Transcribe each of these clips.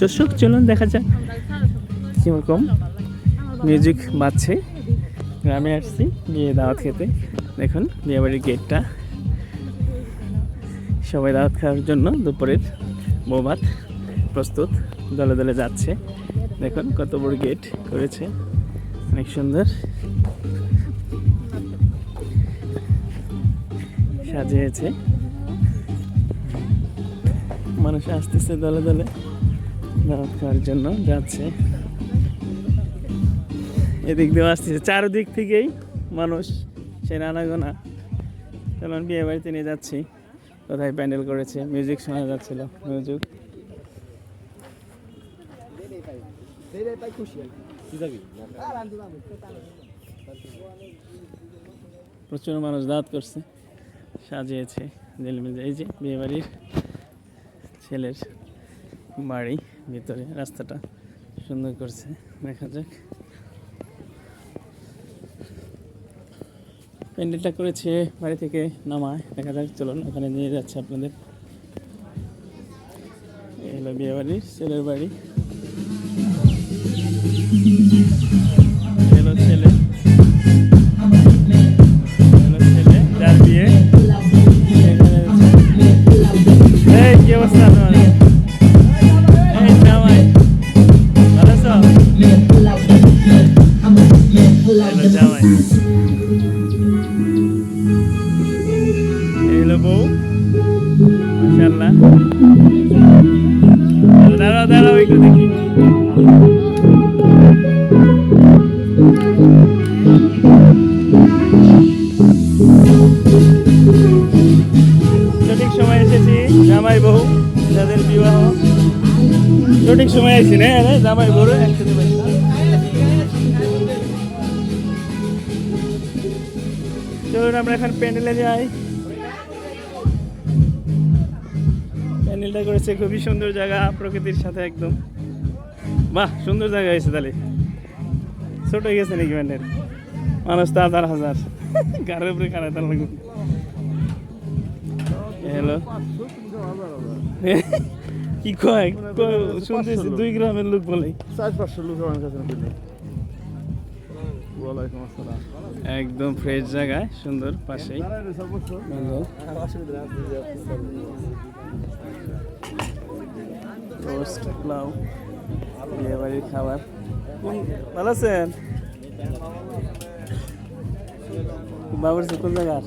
দর্শক চলুন দেখা যাক। কীরকম? মিউজিক বাজছে। গ্রামে আসছি বিয়ে দাওয়াত খেতে। দেখুন, বিয়েবাড়ির গেটটা সবাই দাওয়াত খাওয়ার জন্য দুপুরের বৌভাত প্রস্তুত, দলে দলে যাচ্ছে। দেখুন, কত বড় গেট করেছে। অনেক সুন্দর। সাজিয়েছে। মানুষ আসতেছে দলে দলে। দাওয়াত জন্য যাচ্ছে। এদিক দিয়ে আসতেছে। চারদিক থেকেই মানুষ সে নানাগোনা। যেমন বিয়ে বাড়িতে নিয়ে যাচ্ছি। কোথায় প্যান্ডেল করেছে? মিউজিক শোনা যাচ্ছিল, মিউজিক। প্রচুর মানুষ দাঁত করছে। সাজিয়েছে ঝিলমিল এই যে বিয়ে বাড়ির ছেলের বাড়ি। ভিতরে, রাস্তাটা সুন্দর করছে। দেখা যাক। প্যান্ডেলটা করেছে বাড়ি থেকে নামায়। দেখা যাক, চলুন, ওখানে নিয়ে যাচ্ছে আপনাদের। এই হলো বিয়ে বাড়ির ছেলের বাড়ি। এই হলো বউ মাশাআল্লাহ দাঁড়াও সঠিক সময় এসেছি, জামাই বউ। যাদের বিবাহ সঠিক সময় আইছি না জামাই বউ একসাথে চলুন আমরা এখন প্যান্ডেলে যাই। প্যান্ডেলটা করেছে খুবই সুন্দর জায়গা প্রকৃতির সাথে একদম। বাহ সুন্দর জায়গা হয়েছে তাহলে। ছোট হয়ে গেছে নাকি প্যান্ডেল? মানুষ তো হাজার হাজার। গাড়ির উপরে খারাপ তার লাগবে হ্যালো। কি কয়? শুনতেছি দুই গ্রামের লোক বলে। চার পাঁচশো লোক আমার কাছে ওয়ালাইকুম আসসালাম। একদম ফ্রেশ জায়গায় সুন্দর পাশেই। রোস্ট পোলাও বিয়ে বাড়ির খাবার। কোন- ভালো আছেন? বাবুর কোন জায়গার?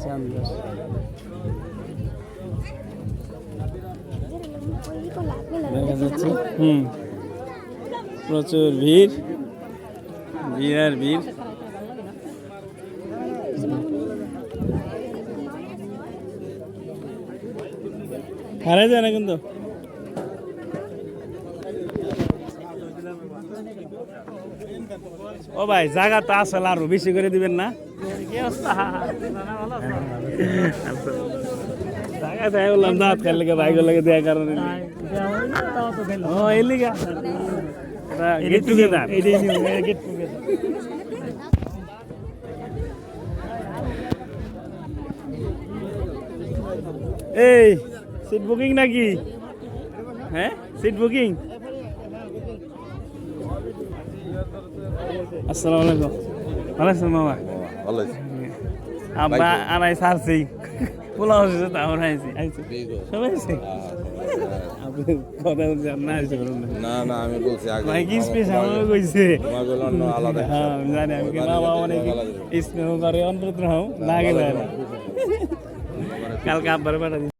চান্দার। দেখা যাচ্ছে হুম। প্রচুর ভিড়। ভিড় আর ভিড় হারাই যায় না কিন্তু। ও ভাই জায়গা তো আসলে আরও বেশি করে দিবেন না। জায়গা তাই বললাম দাঁত খাই লেগে ভাই লাগে দেওয়ার কারণে ও এই গেট টুগেদার গেট টুগেদার এই সিট বুকিং নাকি? হ্যাঁ সিট বুকিং আসসালামু আলাইকুম। ভালো আছেন মামা? ভালো আব্বা আনাই সারছি পোলা হচ্ছে তা আমরা আইছি আইছি। সবাই আইছে? আপনি কথা বলছেন না আইছে বলুন না। না আমি বলছি আগে ভাই কি স্পেস আমাকে কইছে? বলে অন্য আলাদা হ্যাঁ জানি আমি কি বাবা অনেক স্নেহ করে অন্তত না গেলে কালকে আব্বার পাঠা